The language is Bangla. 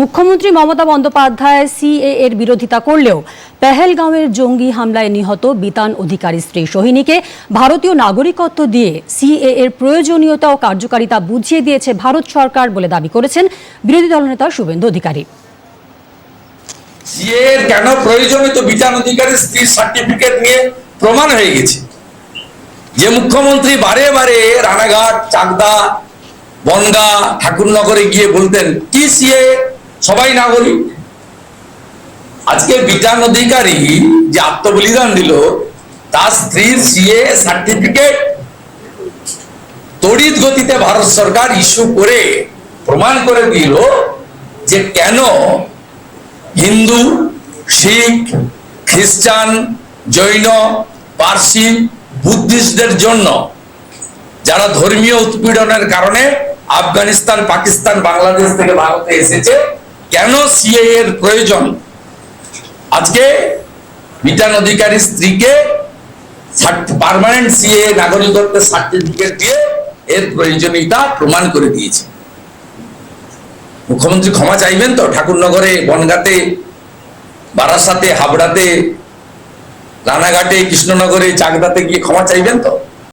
মুখ্যমন্ত্রী মমতা বন্দ্যোপাধ্যায় সিএ এর বিরোধিতা করলেও পেহেলগাঁওয়ের জঙ্গি হামলায় নিহত বিতান অধিকারী স্ত্রী সোহিনীকে ভারতীয় নাগরিকত্ব দিয়ে সিএ এর প্রয়োজনীয়তা ও কার্যকারিতা বুঝিয়ে দিয়েছে ভারত সরকার বলে দাবি করেছেন বিরোধী দলনেতা শুভেন্দু অধিকারী। সিএ কেন প্রয়োজনীয় বিধান অধিকারী স্ত্রীর সার্টিফিকেট নিয়ে প্রমাণ হয়ে গেছে? যে মুখ্যমন্ত্রী বারে বারে রানাঘাট, চাকদা, বনগা, ঠাকুরনগরে গিয়ে বলতেন, কি সিএ সবাই নাগরিক। আজকে বিধান অধিকারী যে আত্মবলিদান দিল, তার স্ত্রীর সিএ সার্টিফিকেট তড়িৎ গতিতে ভারত সরকার ইস্যু করে প্রমাণ করে দিল যে কেন হিন্দু, শিখ, খ্রিস্টান, জৈন, পার্সি, বুদ্ধিস্টদের জন্য, যারা ধর্মীয় উৎপীড়নের কারণে আফগানিস্তান, পাকিস্তান, বাংলাদেশ থেকে ভারতে এসেছে কেন সিএ এর প্রয়োজন? আজকে বিটান অধিকারী স্ত্রীকে পার্মানেন্ট সিএ নাগরিকত্বের সার্টিফিকেট দিয়ে এর প্রয়োজনীয়তা প্রমাণ করে দিয়েছে। মুখ্যমন্ত্রী ক্ষমা চাইবেন তো? ঠাকুরনগরে, বনগাতে, বারাসাতে, হাবড়াতে, রানাঘাটে, কৃষ্ণনগরে, চাকদাতে গিয়ে ক্ষমা চাইবেন তো?